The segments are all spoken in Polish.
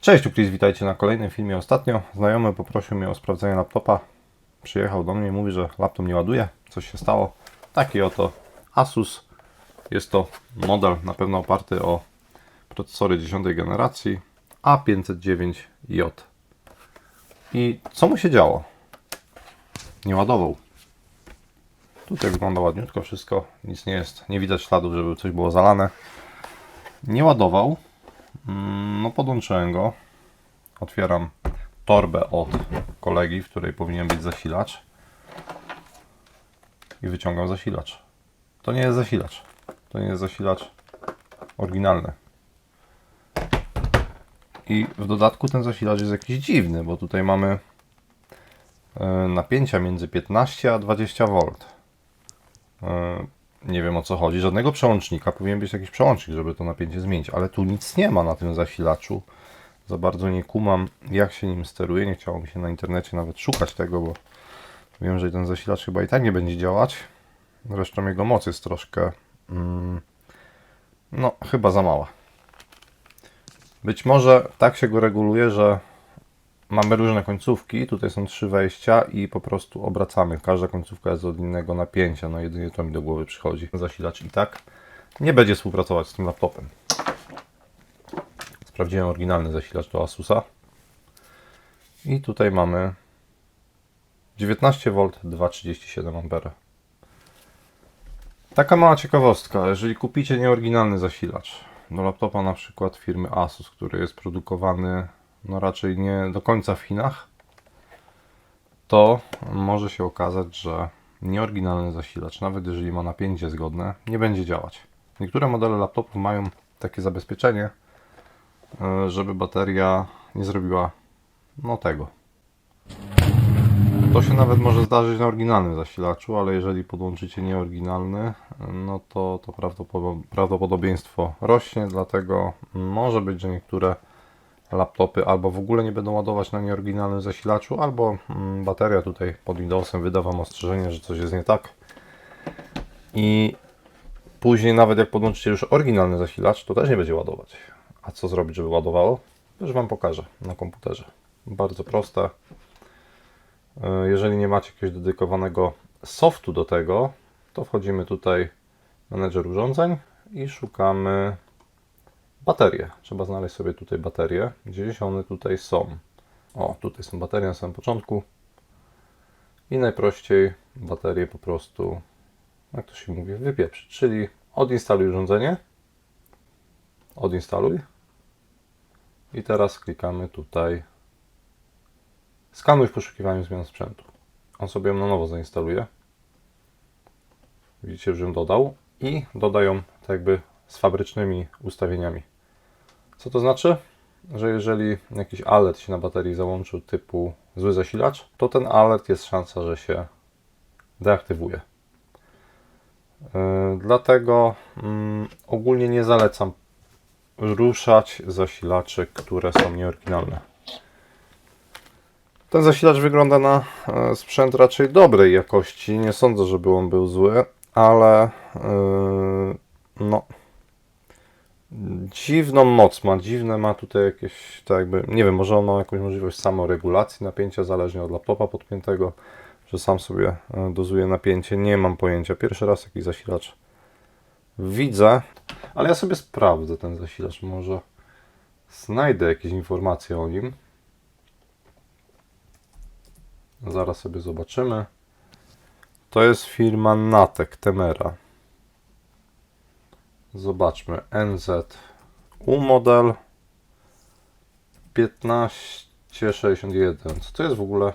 Cześć, tu Chris, witajcie na kolejnym filmie. Ostatnio znajomy poprosił mnie o sprawdzenie laptopa. Przyjechał do mnie mówi, że laptop nie ładuje. Coś się stało. Taki oto Asus. Jest to model na pewno oparty o procesory 10 generacji A509J. I co mu się działo? Nie ładował. Tutaj wygląda ładniutko wszystko. Nic nie jest. Nie widać śladów, żeby coś było zalane. Nie ładował. Mm, No podłączyłem go. Otwieram torbę od kolegi, w której powinien być zasilacz. I wyciągam zasilacz. To nie jest zasilacz. To nie jest zasilacz oryginalny. I w dodatku ten zasilacz jest jakiś dziwny, bo tutaj mamy e, napięcia między 15 a 20 V. Nie wiem o co chodzi. Żadnego przełącznika. Powinien być jakiś przełącznik, żeby to napięcie zmienić, ale tu nic nie ma na tym zasilaczu. Za bardzo nie kumam, jak się nim steruje. Nie chciało mi się na internecie nawet szukać tego, bo wiem, że ten zasilacz chyba i tak nie będzie działać. Zresztą jego moc jest troszkę, mm, no, chyba za mała. Być może tak się go reguluje, że mamy różne końcówki. Tutaj są trzy wejścia i po prostu obracamy. Każda końcówka jest od innego napięcia. No jedynie to mi do głowy przychodzi. Zasilacz i tak nie będzie współpracować z tym laptopem. Sprawdziłem oryginalny zasilacz do Asusa. I tutaj mamy 19V 2,37 A. Taka mała ciekawostka. Jeżeli kupicie nieoryginalny zasilacz do laptopa na przykład firmy Asus, który jest produkowany no raczej nie do końca w Chinach, to może się okazać, że nieoryginalny zasilacz, nawet jeżeli ma napięcie zgodne, nie będzie działać. Niektóre modele laptopów mają takie zabezpieczenie, e, żeby bateria nie zrobiła no tego. To się nawet może zdarzyć na oryginalnym zasilaczu, ale jeżeli podłączycie nieoryginalny, no to, to prawdopodo- prawdopodobieństwo rośnie, dlatego może być, że niektóre laptopy albo w ogóle nie będą ładować na nieoryginalnym zasilaczu, albo mm, bateria tutaj pod Windowsem wyda Wam ostrzeżenie, że coś jest nie tak. I później nawet jak podłączycie już oryginalny zasilacz, to też nie będzie ładować. A co zrobić, żeby ładowało? Już Wam pokażę na komputerze. Bardzo proste. E, Jeżeli nie macie jakiegoś dedykowanego softu do tego, to wchodzimy tutaj w menedżer urządzeń i szukamy baterie. Trzeba znaleźć sobie tutaj baterie. Gdzieś one tutaj są. O, tutaj są baterie na samym początku. I najprościej baterię po prostu, jak to się mówi, wypieprzyć. Czyli odinstaluj urządzenie. Odinstaluj. I teraz klikamy tutaj Skanuj w poszukiwaniu zmian sprzętu. On sobie ją na nowo zainstaluje. Widzicie, że ją dodał i doda ją tak jakby z fabrycznymi ustawieniami. Co to znaczy? Że jeżeli jakiś alert się na baterii załączył typu zły zasilacz, to ten alert jest szansa, że się deaktywuje. Yy, Dlatego mm, ogólnie nie zalecam ruszać zasilaczy, które są nieoryginalne. Ten zasilacz wygląda na e, sprzęt raczej dobrej jakości. Nie sądzę, żeby on był zły, ale yy, no dziwną moc ma, dziwne ma tutaj jakieś, tak jakby, nie wiem, może on ma jakąś możliwość samoregulacji napięcia, zależnie od laptopa podpiętego, że sam sobie e, dozuje napięcie. Nie mam pojęcia. Pierwszy raz jakiś zasilacz widzę, ale ja sobie sprawdzę ten zasilacz. Może znajdę jakieś informacje o nim. Zaraz sobie zobaczymy. To jest firma Natek Temera. Zobaczmy. NZ U model 1561. Co to jest w ogóle?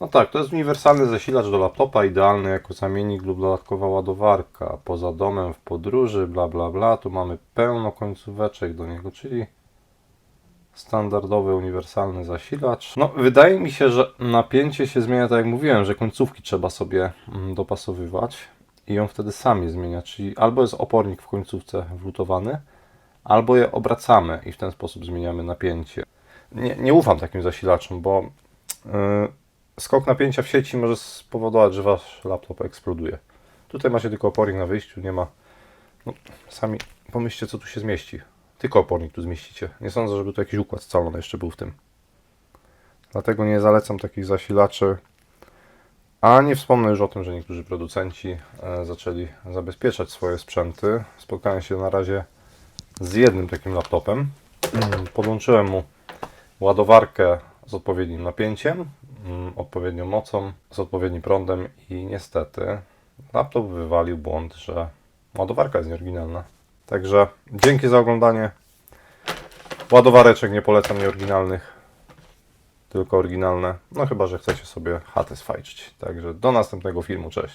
No tak, to jest uniwersalny zasilacz do laptopa, idealny jako zamiennik lub dodatkowa ładowarka. Poza domem, w podróży, bla bla bla. Tu mamy pełno końcóweczek do niego, czyli standardowy, uniwersalny zasilacz. No, wydaje mi się, że napięcie się zmienia, tak jak mówiłem, że końcówki trzeba sobie mm, dopasowywać i ją wtedy sami zmienia, czyli albo jest opornik w końcówce wlutowany, albo je obracamy i w ten sposób zmieniamy napięcie. Nie, nie ufam takim zasilaczom, bo yy, skok napięcia w sieci może spowodować, że wasz laptop eksploduje. Tutaj macie tylko opornik na wyjściu, nie ma. No, sami pomyślcie, co tu się zmieści. tylko opornik tu zmieścicie. Nie sądzę, żeby tu jakiś układ scalony jeszcze był w tym. Dlatego nie zalecam takich zasilaczy. A nie wspomnę już o tym, że niektórzy producenci e, zaczęli zabezpieczać swoje sprzęty. Spotkałem się na razie z jednym takim laptopem. Mm, Podłączyłem mu ładowarkę z odpowiednim napięciem, mm, odpowiednią mocą, z odpowiednim prądem i niestety laptop wywalił błąd, że ładowarka jest nieoryginalna. Także dzięki za oglądanie. Ładowareczek nie polecam nieoryginalnych, tylko oryginalne. No chyba, że chcecie sobie chatę sfajczyć. Także do następnego filmu, cześć.